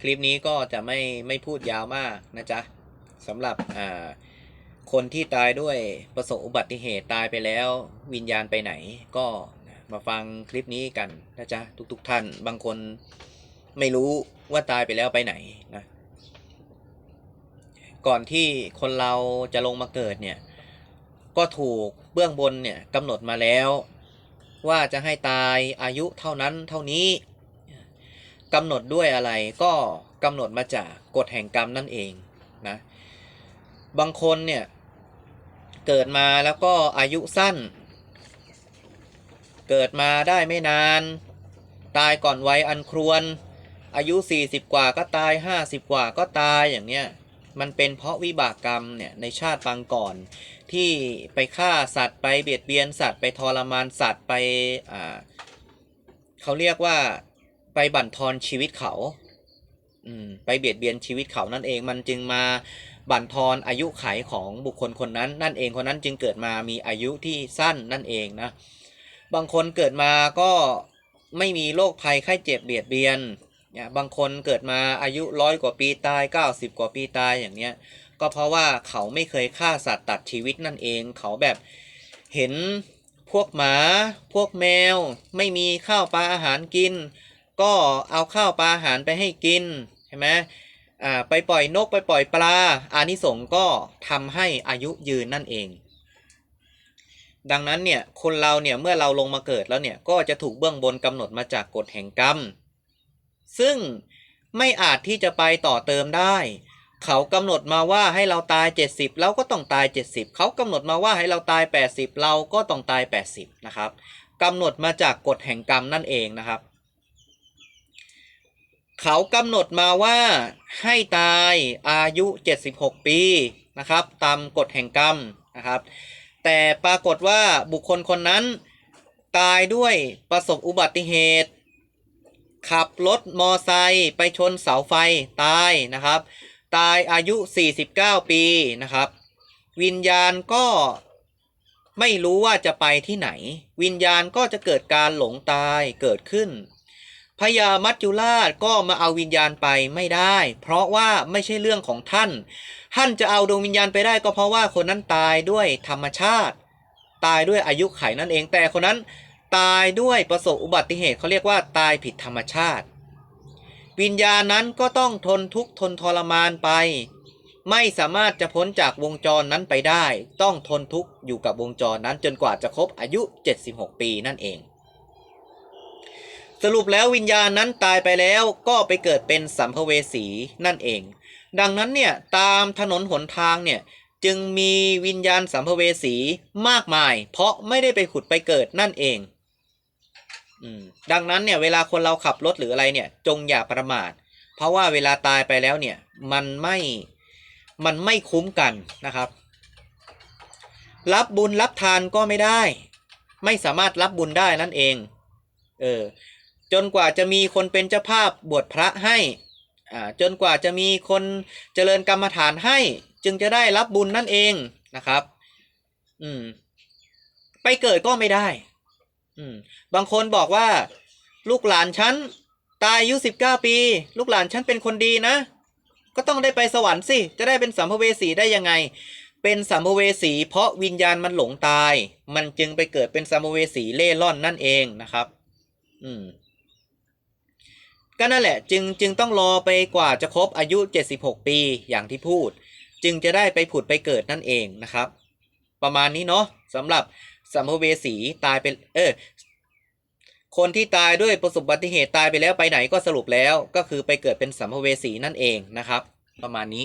คลิปนี้ก็จะไม่ไม่พูดยาวมากนะจ๊ะสำหรับอ่าคนที่ตายด้วยประสบอุบัติเหตุตายไปแล้ว วิญญาณไปไหน ก็มาฟังคลิปนี้กันนะจ๊ะทุกๆทท่านบางคนไม่รู้ว่าตายไปแล้วไปไหนนะก่อนที่คนเราจะลงมาเกิดเนี่ย ก็ถูกเบื้องบนเนี่ยกำหนดมาแล้ว ว่าจะให้ตายอายุเท่านั้นเท่านี้ กำหนดด้วยอะไรก็กำหนดมาจากกฎแห่งกรรมนั่นเองนะบางคนเนี่ยเกิดมาแล้วก็อายุสั้น เกิดมาได้ไม่นาน ตายก่อนวัยอันครวรอายุ 40 กว่าก็ตาย 50 กว่าก็ตายอย่างเนี้ยมันเป็นเพราะวิบากกรรมเนี่ยในชาติปางก่อน ที่ไปฆ่าสัตว์ไปเบียดเบียนสัตว์ไปทรมานสัตว์ไปอ่าเขาเรียกว่า ไปบั่นทอนชีวิตเขาไปเบียดเบียนชีวิตเขานั่นเองมันจึงมาบั่นทอนอายุไขของบุคคลคนนั้น นั่นเองคนนั้นจึงเกิดมามีอายุที่สั้นนั่นเองนะบางคนเกิดมาก็ไม่มีโรคภัยไข้เจ็บเบียดเบียนเนี่ยบางคนเกิดมาอายุร้อยกว่าปีตาย 90 กว่าปีตายอย่างเนี้ยก็เพราะว่าเขาไม่เคยฆ่าสัตว์ตัดชีวิตนั่นเอง เขาแบบเห็นพวกหมา พวกแมว ไม่มีข้าวปลาอาหารกิน ก็เอาข้าวปลาอาหารไปให้กินใช่ไหมอ่าไปปล่อยนกไปปล่อยปลาอานิสงส์ก็ทำให้อายุยืนนั่นเอง ดังนั้นเนี่ยคนเราเนี่ยเมื่อเราลงมาเกิดแล้วเนี่ยก็จะถูกเบื้องบนกำหนดมาจากกฎแห่งกรรม ซึ่งไม่อาจที่จะไปต่อเติมได้ เขากำหนดมาว่าให้เราตาย 70เราก็ต้องตาย 70 เขากำหนดมาว่าให้เราตาย 80 เราก็ต้องตาย 80 นะครับกำหนดมาจากกฎแห่งกรรมนั่นเองนะครับ เขากำหนดมาว่าให้ตายอายุ 76 ปีนะครับ ตามกฎแห่งกรรมนะครับ แต่ปรากฏว่าบุคคลคนนั้น ตายด้วยประสบอุบัติเหตุ ขับรถมอไซค์ไปชนเสาไฟตายนะครับ ตายอายุ 49 ปีนะครับ วิญญาณก็ไม่รู้ว่าจะไปที่ไหน วิญญาณก็จะเกิดการหลงตายเกิดขึ้น พญามัจจุราชก็มาเอาวิญญาณไปไม่ได้ เพราะว่าไม่ใช่เรื่องของท่าน ท่านจะเอาดวงวิญญาณไปได้ก็เพราะว่าคนนั้นตายด้วยธรรมชาติ ตายด้วยอายุไขนั่นเองแต่คนนั้นตายด้วยประสบอุบัติเหตุเขาเรียกว่าตายผิดธรรมชาติ วิญญาณนั้นก็ต้องทนทุกข์ทนทรมานไป ไม่สามารถจะพ้นจากวงจรนั้นไปได้ ต้องทนทุกข์อยู่กับวงจรนั้นจนกว่าจะครบอายุ 76 ปีนั่นเอง สรุปแล้ววิญญาณนั้นตายไปแล้วก็ไปเกิดเป็นสัมภเวสีนั่นเอง ดังนั้นเนี่ยตามถนนหนทางเนี่ยจึงมีวิญญาณสัมภเวสีมากมาย เพราะไม่ได้ไปขุดไปเกิดนั่นเองดังนั้นเนี่ยเวลาคนเราขับรถหรืออะไรเนี่ยจงอย่าประมาท เพราะว่าเวลาตายไปแล้วเนี่ยมันไม่มันไม่คุ้มกันนะครับ รับบุญรับทานก็ไม่ได้ ไม่สามารถรับบุญได้นั่นเอง เออ จนกว่าจะมีคนเป็นเจ้าภาพบวชพระให้จนกว่าจะมีคนเจริญกรรมฐานให้ จึงจะได้รับบุญนั่นเองนะครับ อืม ไปเกิดก็ไม่ได้ อืม บางคนบอกว่า ลูกหลานฉันตายอายุสิบเก้าปี ลูกหลานฉันเป็นคนดีนะ ก็ต้องได้ไปสวรรค์สิ จะได้เป็นสัมภเวสีได้ยังไง เป็นสัมภเวสีเพราะวิญญาณมันหลงตาย มันจึงไปเกิดเป็นสัมภเวสีเล่ร่อนนั่นเองนะครับ อืม ก็นั่นแหละจึงจึงต้องรอไปกว่าจะครบอายุ 76 ปีอย่างที่พูด จึงจะได้ไปผุดไปเกิดนั่นเองนะครับ ประมาณนี้เนาะสำหรับสัมภเวสีตายเป็นเออคนที่ตายด้วยประสบอุบัติเหตุตายไปแล้วไปไหนก็สรุปแล้ว ก็คือไปเกิดเป็นสัมภเวสีนั่นเองนะครับ ประมาณนี้